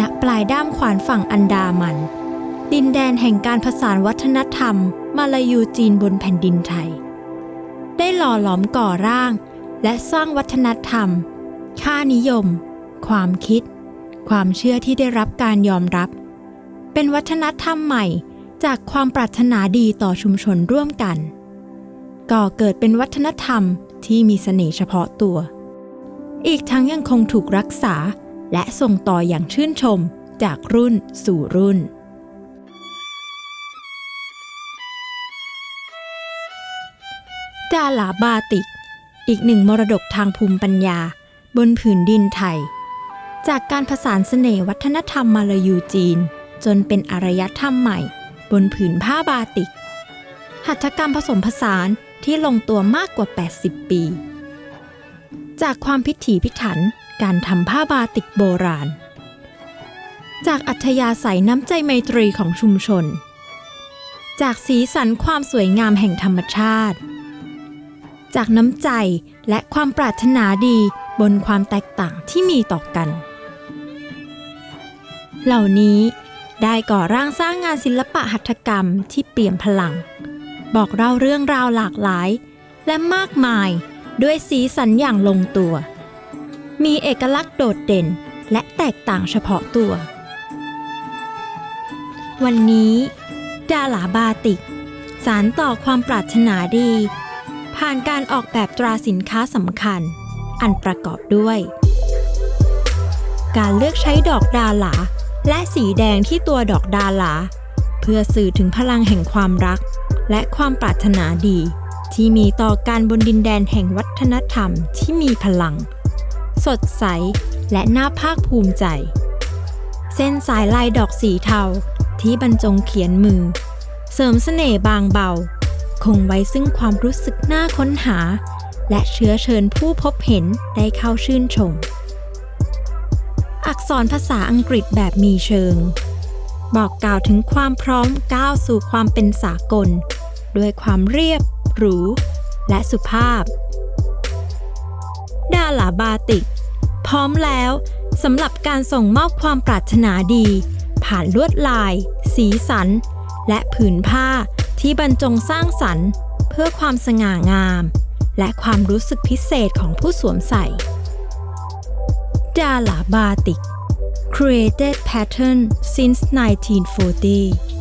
ณปลายด้ามขวานฝั่งอันดามัน ดินแดนแห่งการผสานวัฒนธรรม มาลายูจีนบนแผ่นดินไทย ได้หล่อหลอมก่อร่าง และสร้างวัฒนธรรม ค่านิยม ความคิด ความเชื่อที่ได้รับการยอมรับ เป็นวัฒนธรรมใหม่จากความปรารถนาดีต่อชุมชนร่วมกัน ก่อเกิดเป็นวัฒนธรรมที่มีเสน่ห์เฉพาะตัว อีกทั้งยังคงถูกรักษา และส่งต่ออย่างชื่นชมจากรุ่นสู่รุ่นดาลาบาติก อีกหนึ่งมรดกทางภูมิปัญญา บนผืนดินไทย จากการผสานเสน่ห์วัฒนธรรมมาลายูจีน จนเป็นอารยธรรมใหม่ บนผืนผ้าบาติก หัตถกรรมผสมผสานที่ลงตัวมากกว่า 80 ปี จากความพิถีพิถันการทำผ้าบาติกโบราณ จากอัธยาศัยน้ำใจไมตรีของชุมชน จากสีสันความสวยงามแห่งธรรมชาติ จากน้ำใจและความปรารถนาดีบนความแตกต่างที่มีต่อกัน เหล่านี้ได้ก่อร่างสร้างงานศิลปะหัตถกรรมที่เปี่ยมพลัง บอกเล่าเรื่องราวหลากหลาย และมากมาย ด้วยสีสันอย่างลงตัว มีเอกลักษณ์โดดเด่นและแตกต่างเฉพาะตัว วันนี้ ดาลาบาติก สารต่อความปรารถนาดี ผ่านการออกแบบตราสินค้าสำคัญ อันประกอบด้วย การเลือกใช้ดอกดาลาและสีแดงที่ตัวดอกดาลา เพื่อสื่อถึงพลังแห่งความรัก และความปรารถนาดี ที่มีต่อการบนดินแดนแห่งวัฒนธรรมที่มีพลัง สดใสและน่าภาคภูมิใจ เส้นสายลายดอกสีเทาที่บรรจงเขียนมือ เสริมเสน่ห์บางเบา คงไว้ซึ่งความรู้สึกน่าค้นหา และเชื้อเชิญผู้พบเห็นได้เข้าชื่นชม อักษรภาษาอังกฤษแบบมีเชิง บอกกล่าวถึงความพร้อมก้าวสู่ความเป็นสากล ด้วยความเรียบ หรู และสุภาพ ดาลาบาติก พร้อมแล้วสำหรับการส่งมอบความปรารถนาดี ผ่านลวดลาย สีสัน และผืนผ้าที่บรรจงสร้างสรรค์ เพื่อความสง่างาม และความรู้สึกพิเศษของผู้สวมใส่ ดาลาบาติก created pattern since 1940